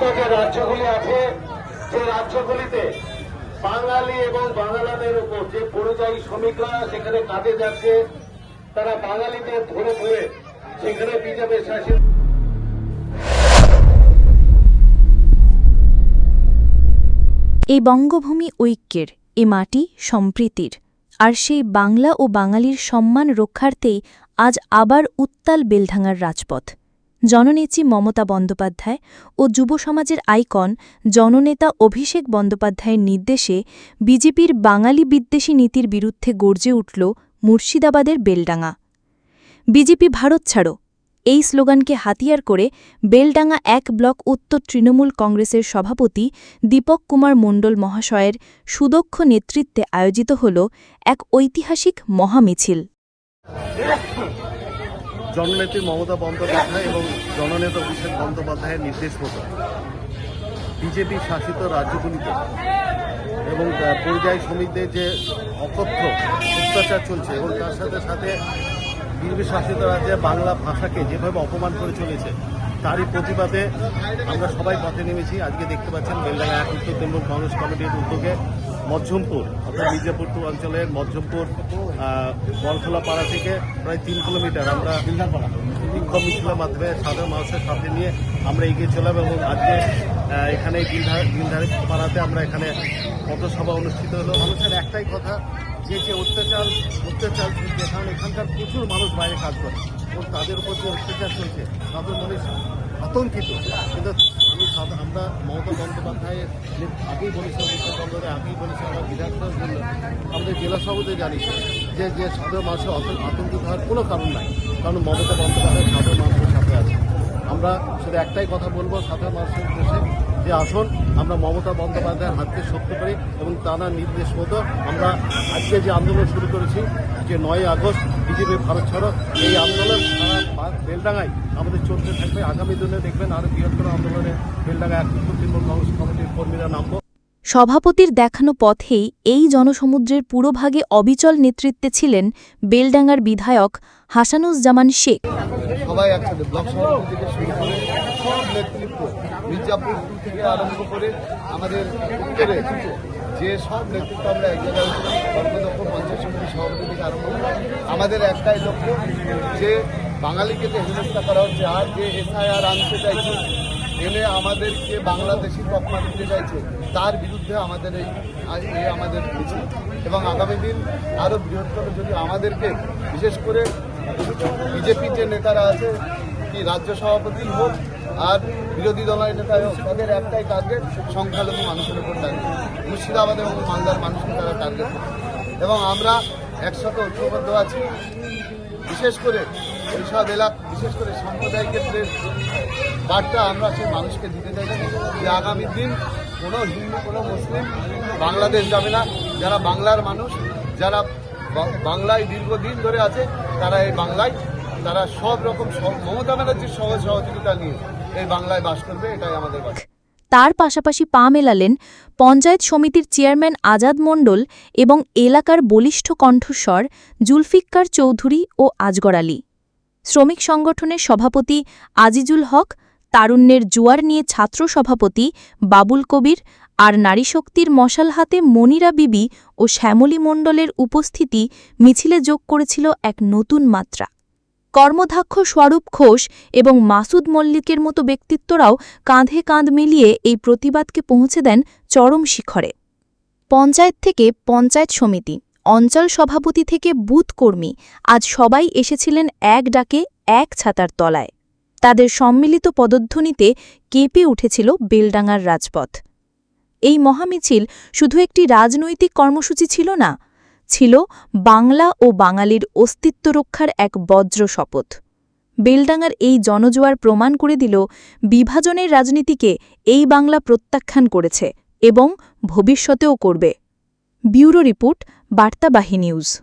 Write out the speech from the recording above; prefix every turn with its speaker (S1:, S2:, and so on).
S1: সীমান্ত যে রাজ্যগুলি আছে, যে রাজ্যগুলিতে বাঙালি এবং বাঙালাদের উপর যে পরিযায়ী শ্রমিকরা সেখানে কাজে যাচ্ছে, তারা বাঙালিদের ধরে ধরে সেখানে বিজেপি শাসিত
S2: এই বঙ্গভূমি ঐক্যের, এ মাটি সম্প্রীতির, আর সেই বাংলা ও বাঙালির সম্মান রক্ষার্থেই আজ আবার উত্তাল বেলঢাঙার রাজপথ। জননেত্রী মমতা বন্দ্যোপাধ্যায় ও যুব সমাজের আইকন জননেতা অভিষেক বন্দ্যোপাধ্যায়ের নির্দেশে বিজেপির বাঙালি বিদ্বেষী নীতির বিরুদ্ধে গর্জে উঠল মুর্শিদাবাদের বেলডাঙা বিজেপি ভারত ছাড়ো। এই স্লোগানকে হাতিয়ার করে বেলডাঙ্গা এক ব্লক উত্তর তৃণমূল কংগ্রেসের সভাপতি দীপক কুমার মণ্ডল মহাশয়ের সুদক্ষ নেতৃত্বে আয়োজিত হল এক ঐতিহাসিক মহামিছিল।
S3: জননেত্রী মমতা বন্দ্যোপাধ্যায় এবং জননেতা অভিষেক বন্দ্যোপাধ্যায়ের নির্দেশ মতো বিজেপি শাসিত রাজ্যগুলিতে এবং পরিযায়ী শ্রমিকদের যে অকথ্য অত্যাচার চলছে এবং তার সাথে সাথে বিজেপি শাসিত রাজ্যে বাংলা ভাষাকে যেভাবে অপমান করে চলেছে, তারই প্রতিবাদে আমরা সবাই পথে নেমেছি। আজকে দেখতে পাচ্ছেন বেলডাঙ্গা এক উত্তর তৃণমূল কংগ্রেস কমিটির উদ্যোগে মধ্যমপুর অর্থাৎ মির্জাপুর অঞ্চলের মধ্যমপুর আহ, বলখোলা পাড়া থেকে প্রায় তিন কিলোমিটার আমরা বিক্ষোভ মিছিলের মাধ্যমে সাধারণ মানুষের সাথে নিয়ে আমরা এগিয়ে চলাম এবং আজকে এখানে গিলধার গিলধার পাড়াতে আমরা এখানে পথসভা অনুষ্ঠিত হলো। মানুষের একটাই কথা যে যে অত্যাচার অত্যাচার চলছে কারণ এখানকার প্রচুর মানুষ বাইরে কাজ করে এবং তাদের উপর যে অত্যাচার চলছে তাদের মনে আতঙ্কিত। কিন্তু আমরা মমতা বন্দ্যোপাধ্যায়ের আগেই বলেছিলাম, মমতা বন্দ্যোপাধ্যায় আগেই বলেছি আমরা বিধানসভার জন্য আমাদের জেলা সভাপতি জানি যে যে সাধারণ মানুষের অত আতঙ্কিত হওয়ার কোনো কারণ নাই, কারণ মমতা বন্দ্যোপাধ্যায় সাধারণ মানুষের সাথে আছে। আমরা শুধু একটাই কথা বলব, সাধারণ মানুষের উদ্দেশ্যে যে আসন, আমরা মমতা বন্দ্যোপাধ্যায়ের হাতকে শক্ত করি এবং তার নির্দেশ মতো আমরা আজকে যে আন্দোলন শুরু করেছি, যে নয় আগস্ট বিজেপি ভারত ছাড়ো, এই আন্দোলন বেলডাঙ্গায় আমাদের চলতে থাকবে। আগামী দিনে দেখবেন আরও বৃহত্তর আন্দোলনে বেলডাঙ্গায় এক তৃণমূল কংগ্রেস কমিটির কর্মীরা নামবো।
S2: সভাপতির দেখানো পথেই এই জনসমুদ্রের পুরোভাগে অবিচল নেতৃত্বে ছিলেন বেলডাঙ্গার বিধায়ক হাসানুজ্জামান শেখ।
S4: যে সব নেতৃত্ব আমরা এক জায়গায় কর্মদক্ষ পঞ্চায়েত সমিতি সভাপতি থেকে আরম্ভ করে, আমাদের একটাই লক্ষ্য যে বাঙালিকে যে হেনস্থা করা হচ্ছে, আর যে এসআইআর আনতে চাইছে এনে আমাদেরকে বাংলাদেশি তকমা দিতে চাইছে, তার বিরুদ্ধে আমাদের এই এই আমাদের মিছিল এবং আগামী দিন আরও বৃহত্তর যদি আমাদেরকে, বিশেষ করে বিজেপির যে নেতারা আছে, কি রাজ্য সভাপতি হোক আর বিরোধী দলের নেতা হোক, তাদের একটাই টার্গেট সংখ্যালঘু মানুষের উপর টার্গেট মুর্শিদাবাদ এবং মালদার মানুষকে তারা টার্গেট এবং আমরা একসাথে ঐক্যবদ্ধ আছি। বিশেষ করে এইসব এলাকা, বিশেষ করে সাম্প্রদায়িক ক্ষেত্রে বার্তা আমরা সেই মানুষকে দিতে চাইছি যে আগামী দিন কোনো হিন্দু, কোনো মুসলিম বাংলাদেশ যাবে না। যারা বাংলার মানুষ, যারা বাংলায় দীর্ঘদিন ধরে আছে, তারা এই বাংলায়, তারা সব রকম মমতা ব্যানার্জির সহজ সহযোগিতা নিয়ে এই বাংলায় বাস করবে, এটাই আমাদের কথা
S2: তার পাশাপাশি পা মেলালেন পঞ্চায়েত সমিতির চেয়ারম্যান আজাদ মণ্ডল এবং এলাকার বলিষ্ঠ কণ্ঠস্বর জুলফিক্কার চৌধুরী ও আজগর আলী। শ্রমিক সংগঠনের সভাপতি আজিজুল হক, তারুণ্যের জোয়ার নিয়ে ছাত্র সভাপতি বাবুল কবির আর নারীশক্তির মশাল হাতে মনিরা বিবি ও শ্যামলী মণ্ডলের উপস্থিতি মিছিলে যোগ করেছিল এক নতুন মাত্রা। কর্মধাক্ষ স্বরূপ ঘোষ এবং মাসুদ মল্লিকের মতো ব্যক্তিত্বরাও কাঁধে কাঁধ মিলিয়ে এই প্রতিবাদকে পৌঁছে দেন চরম শিখরে। পঞ্চায়েত থেকে পঞ্চায়েত সমিতি, অঞ্চল সভাপতি থেকে বুথ কর্মী আজ সবাই এসেছিলেন এক ডাকে, এক ছাতার তলায়। তাদের সম্মিলিত পদধ্বনিতে কেঁপে উঠেছিল বেলডাঙ্গার রাজপথ। এই মহামিছিল শুধু একটি রাজনৈতিক কর্মসূচি ছিল না ছিল বাংলা ও বাঙালির অস্তিত্ব রক্ষার এক বজ্র শপথ। বেলডাঙার এই জনজোয়ার প্রমাণ করে দিল বিভাজনের রাজনীতিকে এই বাংলা প্রত্যাখ্যান করেছে এবং ভবিষ্যতেও করবে। Bureau report Bartabahi news.